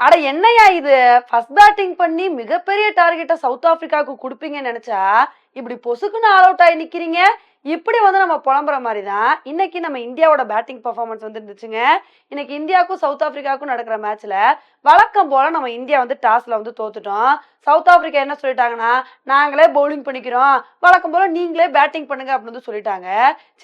அட என்னையா இது? ஃபர்ஸ்ட் பேட்டிங் பண்ணி மிகப்பெரிய டார்கெட்டை சவுத் ஆப்பிரிக்காவுக்கு கொடுப்பீங்கன்னு நினைச்சா இப்படி பொசுக்குன்னு ஆல் அவுட் ஆகி நிக்கிறீங்க? இப்படி வந்து நம்ம புலம்புற மாதிரி தான் இன்னைக்கு நம்ம இந்தியாவோட பேட்டிங் பர்ஃபார்மன்ஸ் வந்து இருந்துச்சுங்க. இன்னைக்கு இந்தியாவுக்கும் சவுத் ஆப்பிரிக்காவுக்கும் நடக்கிற மேட்ச்ல வழக்கம் போல நம்ம இந்தியா வந்து டாஸ்ல வந்து தோத்துட்டோம். சவுத் ஆப்பிரிக்கா என்ன சொல்லிட்டாங்கன்னா நாங்களே பவுலிங் பண்ணிக்கிறோம். வழக்கம் போல நீங்களே பேட்டிங் பண்ணுங்க அப்படின்னு வந்து சொல்லிட்டாங்க.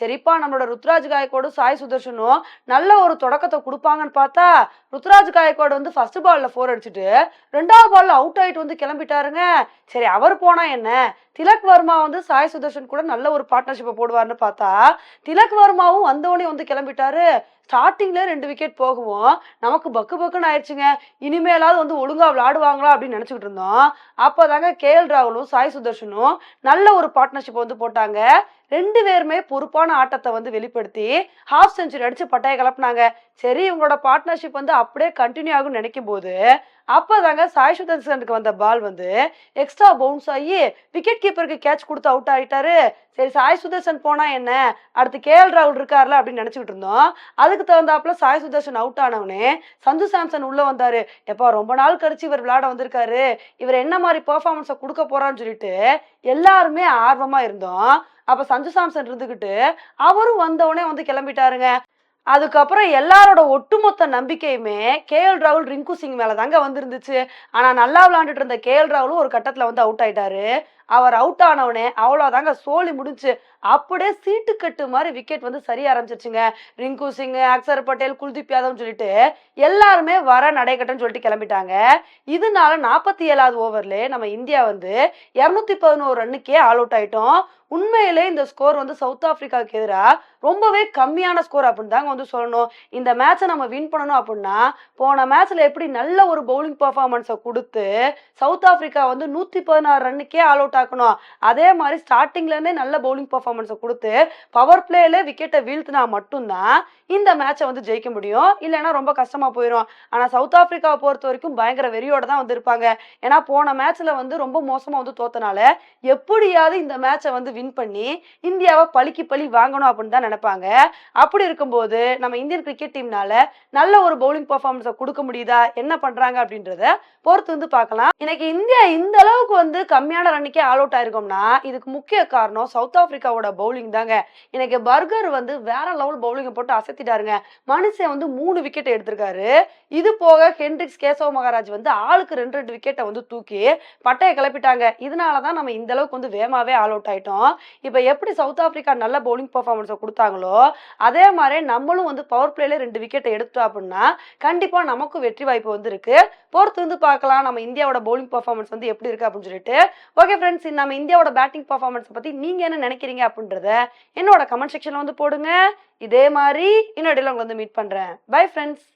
சரிப்பா நம்மளோட ருத்ராஜ் காயக்கோடும் சாய் சுதர்ஷனும் நல்ல ஒரு தொடக்கத்தை கொடுப்பாங்கன்னு பார்த்தா ருத்ராஜ் காயக்கோடு வந்து ஃபர்ஸ்ட் பால்ல ஃபோர் அடிச்சுட்டு ரெண்டாவது பால்ல அவுட் ஆயிட்டு வந்து கிளம்பிட்டாருங்க. சரி அவர் போனா என்ன? திலக் வர்மா வந்து சாய் சுதர்ஷன் கூட நல்ல ஒரு பார்ட்னர்ஷிப்பை போடுவார்னு பார்த்தா திலக் வர்மாவும் வந்தவனே வந்து கிளம்பிட்டாரு. ஸ்டார்டிங்ல ரெண்டு விக்கெட் போகவும். நமக்கு பக்கு பக்குன்னு ஆயிடுச்சுங்க. இனிமேலாவது வந்து ஒழுங்கா விளாடுவாங்களா அப்படின்னு நினைச்சுக்கிட்டு இருந்தோம். அப்போதாங்க கேஎல் ராகுலும் சாய் சுதர்ஷனும் நல்ல ஒரு பார்ட்னர்ஷிப் வந்து போட்டாங்க. ரெண்டு பேருமே பொறுப்பான ஆட்டத்தை வந்து வெளிப்படுத்தி ஹாஃப் செஞ்சுரி அடிச்சு பட்டையை கிளப்புனாங்க சரி இவங்களோட பார்ட்னர்ஷிப் வந்து அப்படியே கண்டினியூ ஆகும்னு நினைக்கும் போது அப்போதாங்க சாய் சுதர்ஷனுக்கு வந்த பால் வந்து எக்ஸ்ட்ரா பவுன்ஸ் ஆகி விக்கெட் கீப்பருக்கு கேட்ச் கொடுத்து அவுட் ஆகிட்டாரு சரி சாய் சுதர்ஷன் போனா என்ன? அடுத்து கேஎல் ராகுல் இருக்கார்ல அப்படின்னு நினைச்சுக்கிட்டு இருந்தோம். அது அதுக்கு தகுந்தாப்புல சாய் சுதர்ஷன் அவுட் ஆனவனே சஞ்சு சாம்சன் உள்ள வந்தாரு. எப்பா ரொம்ப நாள் கழிச்சு இவர் விளையாட வந்திருக்காரு. இவர் என்ன மாதிரி பெர்ஃபார்மன்ஸை கொடுக்க போறான்னு சொல்லிட்டு எல்லாருமே ஆர்வமா இருந்தோம். அப்ப சஞ்சு சாம்சன் இருந்துகிட்டு அவரும் வந்தவனே வந்து கிளம்பிட்டாருங்க. அதுக்கப்புறம் எல்லாரோட ஒட்டுமொத்த நம்பிக்கையுமே கே எல் ராகுல் ரிங்கு சிங் மேல தாங்க வந்திருந்துச்சு. ஆனா நல்லா விளையாண்டுட்டு இருந்த கே எல் ராகுலும் ஒரு கட்டத்துல வந்து அவுட் ஆயிட்டாரு. அவர் அவுட் ஆனவனே அவ்வளோதாங்க சோலி முடிஞ்சு அப்படியே சீட்டுக்கட்டு மாதிரி விக்கெட் வந்து சரிய ஆரம்பிச்சிருச்சுங்க. ரிங்கு சிங் அக்சர் பட்டேல் குல்தீப் யாதவ்னு சொல்லிட்டு எல்லாருமே வர நடைகட்டன்னு சொல்லிட்டு கிளம்பிட்டாங்க. இதனால நாற்பத்தி ஏழாவது ஓவரில் நம்ம இந்தியா வந்து இரநூத்தி பதினோரு ரன்னுக்கே ஆல் அவுட் ஆயிட்டோம். உண்மையிலே இந்த ஸ்கோர் வந்து சவுத் ஆப்பிரிக்காவுக்கு எதிராக ரொம்பவே கம்மியான ஸ்கோர் அப்படின்னு தாங்க வந்து சொல்லணும். இந்த மேட்சை நம்ம வின் பண்ணணும் அப்படின்னா போன மேட்ச்ல எப்படி நல்ல ஒரு பவுலிங் பர்ஃபார்மன்ஸை கொடுத்து சவுத் ஆப்பிரிக்கா வந்து நூத்தி பதினாறு ரன்னுக்கே ஆல் அவுட் ஆக்கணும் அதே மாதிரி ஸ்டார்டிங்லேருந்தே நல்ல பவுலிங் பர்ஃபார்மன்ஸை கொடுத்து பவர் பிளேல விக்கெட்டை வீழ்த்தினா மட்டும்தான் இந்த மேட்சை வந்து ஜெயிக்க முடியும். இல்லைன்னா ரொம்ப கஷ்டமாக போயிடும் ஆனால் சவுத் ஆஃப்ரிக்காவை பொறுத்த வரைக்கும் பயங்கர வெறியோட தான் வந்து இருப்பாங்க ஏன்னா போன மேட்ச்சில் வந்து ரொம்ப மோசமாக வந்து தோத்தனால எப்படியாவது இந்த மேட்சை வந்து வின் பண்ணி இந்தியாவை பழிக்கு பழி வாங்கணும் அப்படின்னு தான் நினைப்பாங்க. அப்படி இருக்கும்போது நம்ம இந்தியன் கிரிக்கெட் டீம்னால நல்ல ஒரு பவுலிங் பர்ஃபார்மன்ஸை கொடுக்க முடியுதா? என்ன பண்ணுறாங்க அப்படின்றத பொறுத்து வந்து பார்க்கலாம். இன்னைக்கு இந்தியா இந்த அளவுக்கு வந்து கம்மியான ரன்னுக்கே ஆல் அவுட் ஆயிருக்கோம்னா இதுக்கு முக்கிய காரணம் சவுத் ஆப்பிரிக்காவோட பவுலிங் தாங்க. இன்னைக்கு பர்கர் வந்து வேற லெவல் பவுலிங்கை போட்டு அசத்திட்டாருங்க. மனுஷன் வந்து மூணு விக்கெட் எடுத்திருக்காரு. இது போக ஹென்ரிக்ஸ் கேசவ மகாராஜ் வந்து ஆளுக்கு ரெண்டு ரெண்டு விக்கெட்டை வந்து தூக்கி பட்டையை கிளப்பிட்டாங்க. இதனால தான் நம்ம இந்த அளவுக்கு வந்து வேமாவே ஆல் அவுட் ஆயிட்டோம். இப்போ எப்படி சவுத் ஆப்பிரிக்கா நல்ல பவுலிங் பர்ஃபார்மன்ஸை கொடுத்தாங்களோ அதே மாதிரி நம்மளும் வந்து பவர் பிளேல ரெண்டு விக்கெட்டை எடுத்தோம் அப்படின்னா கண்டிப்பா நமக்கும் வெற்றி வாய்ப்பு வந்து இருக்கு. பொறுத்து வந்து பார்க்கலாம். நம்ம இந்தியாவோட பவுலிங் பர்ஃபார்மன்ஸ் வந்து எப்படி இருக்கு அப்படின்னு சொல்லிட்டு. ஓகே ஃப்ரெண்ட்ஸ் நம்ம இந்தியாவோட பேட்டிங் பர்ஃபார்மன்ஸ் பத்தி நீங்க என்ன நினைக்கிறீங்க அப்படின்றத என்னோட கமெண்ட் செக்ஷனில் வந்து போடுங்க. இதே மாதிரி இன்னொரு உங்களை வந்து மீட் பண்றேன். Bye friends